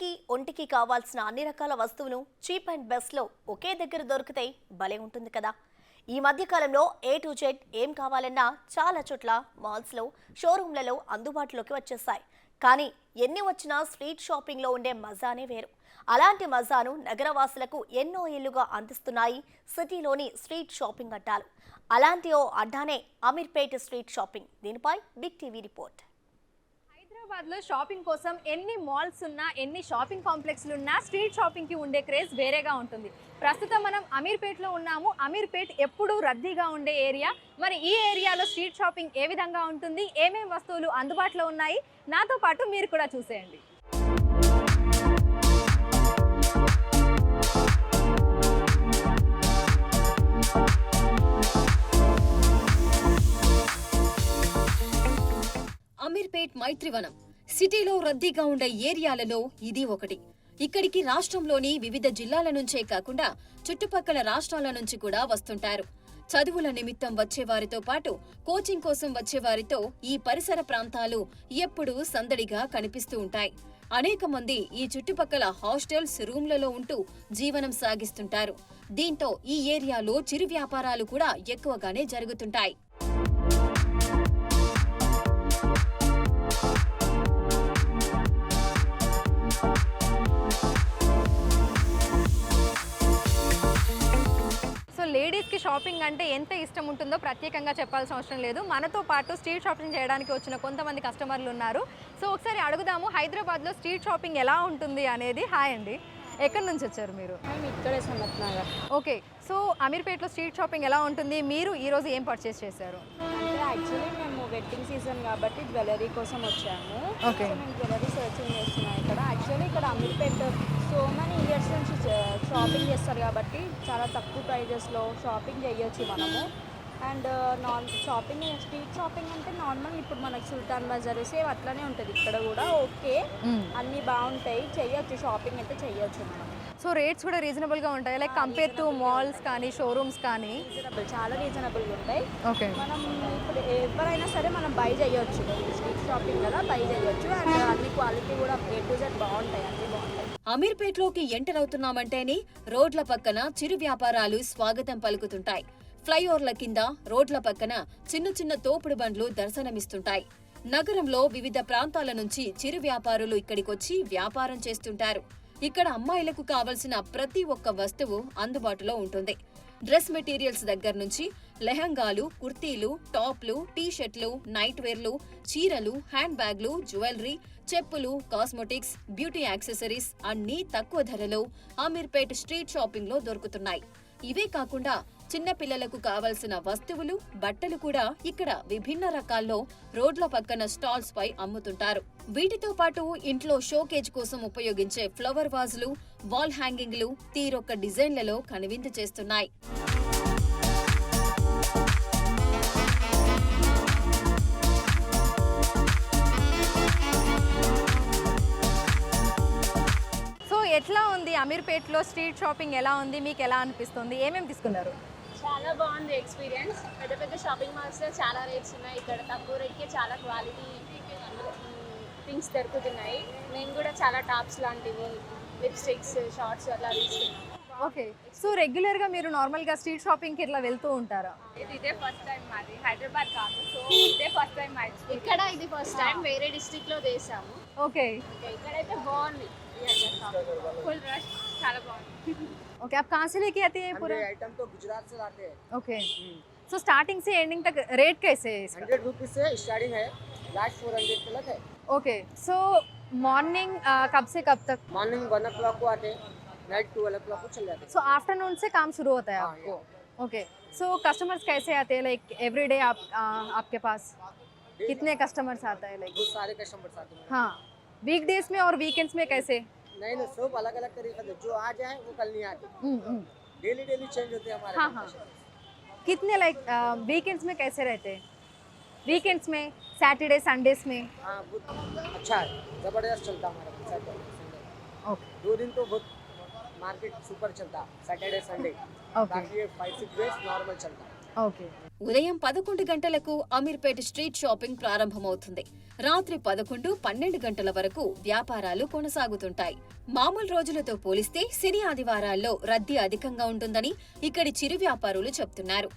ఇంటికి ఒంటికి కావాల్సిన అన్ని రకాల వస్తువులు చీప్ అండ్ బెస్ట్లో ఒకే దగ్గర దొరికితే భలే ఉంటుంది కదా. ఈ మధ్య కాలంలో ఏ టు జెడ్ ఏం కావాలన్నా చాలా చోట్ల మాల్స్లో షోరూమ్లలో అందుబాటులోకి వచ్చేస్తాయి కానీ ఎన్ని వచ్చినా స్ట్రీట్ షాపింగ్లో ఉండే మజానే వేరు. అలాంటి మజాను నగరవాసులకు ఎన్నో ఏళ్ళుగా అందిస్తున్నాయి సిటీలోని స్ట్రీట్ షాపింగ్ అడ్డాలు అలాంటి ఓ అడ్డానే అమీర్పేట్ స్ట్రీట్ షాపింగ్. దీనిపై బిగ్ టీవీ రిపోర్ట్ హైదరాబాద్లో షాపింగ్ కోసం ఎన్ని మాల్స్ ఉన్నా ఎన్ని షాపింగ్ కాంప్లెక్స్లు ఉన్నా స్ట్రీట్ షాపింగ్కి ఉండే క్రేజ్ వేరేగా ఉంటుంది. ప్రస్తుతం మనం అమీర్పేట్లో ఉన్నాము. అమీర్పేట్ ఎప్పుడూ రద్దీగా ఉండే ఏరియా. మరి ఈ ఏరియాలో స్ట్రీట్ షాపింగ్ ఏ విధంగా ఉంటుంది? ఏమేమి వస్తువులు అందుబాటులో ఉన్నాయి? నాతో పాటు మీరు కూడా చూసేయండి. అమీర్పేట్ మైత్రివనం. సిటీలో రద్దీగా ఉండే ఏరియాలలో ఇది ఒకటి. ఇక్కడికి రాష్ట్రంలోని వివిధ జిల్లాల నుంచే కాకుండా చుట్టుపక్కల రాష్ట్రాల నుంచి కూడా వస్తుంటారు. చదువుల నిమిత్తం వచ్చేవారితో పాటు కోచింగ్ కోసం వచ్చేవారితో ఈ పరిసర ప్రాంతాలు ఎప్పుడూ సందడిగా కనిపిస్తూ ఉంటాయి. అనేక మంది ఈ చుట్టుపక్కల హాస్టల్స్ రూమ్లలో ఉంటూ జీవనం సాగిస్తుంటారు. దీంతో ఈ ఏరియాలో చిరు వ్యాపారాలు కూడా ఎక్కువగానే జరుగుతుంటాయి. షాపింగ్ అంటే ఎంత ఇష్టం ఉంటుందో ప్రత్యేకంగా చెప్పాల్సిన అవసరం లేదు. మనతో పాటు స్ట్రీట్ షాపింగ్ చేయడానికి వచ్చిన కొంతమంది కస్టమర్లు ఉన్నారు. సో ఒకసారి అడుగుదాము హైదరాబాద్లో స్ట్రీట్ షాపింగ్ ఎలా ఉంటుంది అనేది. హాయ్ అండి. ఎక్కడి నుంచి వచ్చారు మీరు? ఇక్కడే సనత్ నగర్ ఓకే. సో అమీర్పేట్లో స్ట్రీట్ షాపింగ్ ఎలా ఉంటుంది? మీరు ఈరోజు ఏం పర్చేస్ చేశారు? అంటే యాక్చువల్లీ మేము వెడ్డింగ్ సీజన్ కాబట్టి జ్యువెలరీ కోసం వచ్చాము. సో మేము జ్యువెలరీ సర్చింగ్ చేస్తున్నాం ఇక్కడ. యాక్చువల్లీ ఇక్కడ అమీర్పేట్ సో మనీ ఇయర్స్ నుంచి షాపింగ్ చేస్తారు కాబట్టి చాలా తక్కువ ప్రైజెస్లో షాపింగ్ చేయొచ్చు మనము. And non shopping street shopping అంటే నార్మల్ ఇప్పుడు మనకి సుల్తాన్ బజార్ సేమ్ అట్లనే ఉంటుంది. ఇక్కడ కూడా ఓకే. అన్నీ బాగుంటాయి. చెయ్యొచ్చు. షాపింగ్ అయితే చెయ్యొచ్చు మనం. సో రేట్స్ కూడా రీజనబుల్గా ఉంటాయి. లైక్ కంపేర్ టు మాల్స్ కానీ షోరూమ్స్ కానీ. రీజనబుల్ చాలా రీజనబుల్గా ఉంటాయి. ఓకే. మనం ఇప్పుడు ఎవరైనా సరే మనం బై చేయొచ్చు స్ట్రీట్ షాపింగ్ కదా బై చేయొచ్చు అండ్ అన్ని క్వాలిటీ కూడా ఏ టు జెడ్ బాగుంటాయి. అన్ని బాగుంటాయి. అమీర్పేట్లోకి ఎంటర్ అవుతున్నామంటేనే రోడ్ల పక్కన చిరు వ్యాపారాలు స్వాగతం పలుకుతుంటాయి. ఫ్లైఓవర్ల కింద రోడ్ల పక్కన చిన్న చిన్న తోపుడు బండ్లు దర్శనమిస్తుంటాయి. నగరంలో వివిధ ప్రాంతాల నుంచి చిరు వ్యాపారులు ఇక్కడికొచ్చి వ్యాపారం చేస్తుంటారు. ఇక్కడ అమ్మాయిలకు కావలసిన ప్రతి ఒక్క వస్తువు అందుబాటులో ఉంటుంది. డ్రెస్ మెటీరియల్స్ దగ్గర నుంచి లెహంగాలు కుర్తీలు టాప్లు టీషర్ట్లు నైట్వేర్లు నైట్ వేర్లు చీరలు హ్యాండ్ బ్యాగ్లు జ్యువెలరీ చెప్పులు కాస్మెటిక్స్ బ్యూటీ యాక్సెసరీస్ అన్నీ తక్కువ ధరలో అమీర్పేట్ స్ట్రీట్ షాపింగ్లో దొరుకుతున్నాయి. ఇవే కాకుండా చిన్నపిల్లలకు కావలసిన వస్తువులు బట్టలు కూడా ఇక్కడ విభిన్న రకాల్లో రోడ్ల పక్కన స్టాల్స్ పై అమ్ముతుంటారు. వీటితో పాటు ఇంట్లో షోకేజ్ కోసం ఉపయోగించే ఫ్లవర్ వాజులు వాల్ హ్యాంగింగ్లు తీరొక్క డిజైన్లలో కనువిందు చేస్తున్నాయి. సో ఎట్లా ఉంది? అమీర్పేట్లో స్ట్రీట్ షాపింగ్ ఎలా ఉంది? మీకు ఎలా అనిపిస్తుంది? ఏమేమి తీసుకున్నారు? చాలా బాగుంది ఎక్స్పీరియన్స్. పెద్ద పెద్ద షాపింగ్ మాల్స్లో చాలా రేట్స్ ఉన్నాయి. ఇక్కడ తక్కువ రేట్కే చాలా క్వాలిటీ థింగ్స్ దొరుకుతున్నాయి. మేము కూడా చాలా టాప్స్ లాంటివి లిప్స్టిక్స్ షార్ట్స్ అలా తీసుకున్నాం. ఓకే. సో రెగ్యులర్గా మీరు నార్మల్గా స్ట్రీట్ షాపింగ్కి ఇట్లా వెళ్తూ ఉంటారా? ఇది ఇదే ఫస్ట్ టైం మాది. హైదరాబాద్ కాదు. సో ఇదే ఫస్ట్ టైం మా ఇక్కడ ఇది ఫస్ట్ టైం వేరే డిస్ట్రిక్ట్లో చేసాము ఓకే. ఇంకా ఇక్కడైతే బాగుంది. ఫుల్ రష్ చాలా బాగుంది. ओके आप कहाँ से लेके आते हैं पूरा? आइटम तो गुजरात से लाते हैं। ओके सो स्टार्टिंग से एंडिंग तक रेट कैसे है हंड्रेड रुपीज़ से स्टार्टिंग है। लास्ट फोर हंड्रेड तक है। ओके सो मॉर्निंग कब से कब तक? मॉर्निंग वन ओ क्लॉक को आते हैं। नाइट ओ क्लॉक को चल जाते हैं। सो आफ्टरनून से काम शुरू होता है हाँ, आपको? ओके सो कस्टमर्स कैसे आते हैं? लाइक एवरी डे आप आ, आपके पास? कितने कस्टमर्स आता है लाइक बहुत सारे कस्टमर्स आते हैं। हाँ. वीकडेज में और वीकेंड्स में कैसे? नहीं नहीं सब अलग अलग तरीके से जो आ जाए वो कल नहीं आते। हम्म, हम्म। डेली डेली चेंज होते हैं हमारे हाँ, हाँ। कितने लाइक वीकेंड्स में कैसे रहते हैं? वीकेंड्स में सैटरडे संडेज में? हाँ अच्छा है। ज़बरदस्त चलता हमारा ओके दो दिन तो बहुत मार्केट सुपर चलता सैटरडे संडे बाकी ये फाइव सिक्स डेज़ नॉर्मल चलता। ఉదయం పదకొండు గంటలకు అమీర్పేట్ స్ట్రీట్ షాపింగ్ ప్రారంభమవుతుంది. రాత్రి పదకొండు పన్నెండు గంటల వరకు వ్యాపారాలు కొనసాగుతుంటాయి. మామూలు రోజులతో పోలిస్తే శని ఆదివారాల్లో రద్దీ అధికంగా ఉంటుందని ఇక్కడి చిరు వ్యాపారులు చెప్తున్నారు.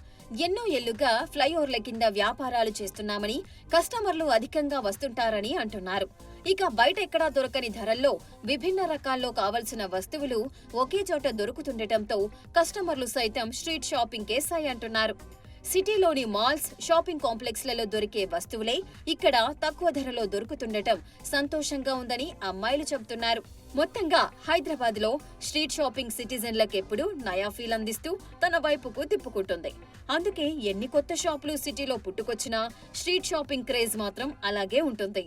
ఎన్నో ఏళ్ళుగా ఫ్లైఓవర్ల కింద వ్యాపారాలు చేస్తున్నామని కస్టమర్లు అధికంగా వస్తుంటారని అంటున్నారు. ఇక బయట ఎక్కడా దొరకని ధరల్లో విభిన్న రకాల్లో కావలసిన వస్తువులు ఒకే చోట దొరుకుతుండటంతో కస్టమర్లు సైతం స్ట్రీట్ షాపింగ్ సై అంటున్నారు. సిటీలోని మాల్స్ షాపింగ్ కాంప్లెక్స్లలో దొరికే వస్తువులే ఇక్కడ తక్కువ ధరలో దొరుకుతుండటం సంతోషంగా ఉందని అమ్మాయిలు చెబుతున్నారు. మొత్తంగా హైదరాబాద్లో స్ట్రీట్ షాపింగ్ సిటిజన్లకెప్పుడు నయా ఫీల్ అందిస్తూ తన వైపుకు తిప్పుకుంటుంది. అందుకే ఎన్ని కొత్త షాపులు సిటీలో పుట్టుకొచ్చినా స్ట్రీట్ షాపింగ్ క్రేజ్ మాత్రం అలాగే ఉంటుంది.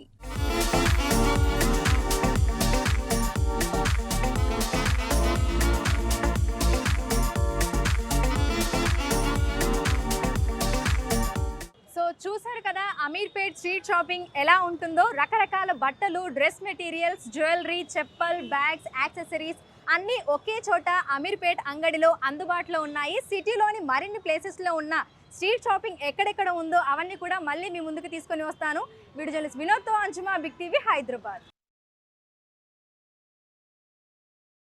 చూసారు కదా అమీర్పేట్ స్ట్రీట్ షాపింగ్ ఎలా ఉంటుందో? రకరకాల బట్టలు డ్రెస్ మెటీరియల్స్ జ్యువెలరీ చెప్పల్ బ్యాగ్స్ యాక్సెసరీస్ అన్నీ ఒకే చోట అమీర్పేట్ అంగడిలో అందుబాటులో ఉన్నాయి. సిటీలోని మరిన్ని ప్లేసెస్లో ఉన్న స్ట్రీట్ షాపింగ్ ఎక్కడెక్కడ ఉందో అవన్నీ కూడా మళ్ళీ మీ ముందుకు తీసుకొని వస్తాను. వీడియో జర్నలిస్ట్ వినోద్తో అంజుమా బిగ్ టీవీ హైదరాబాద్.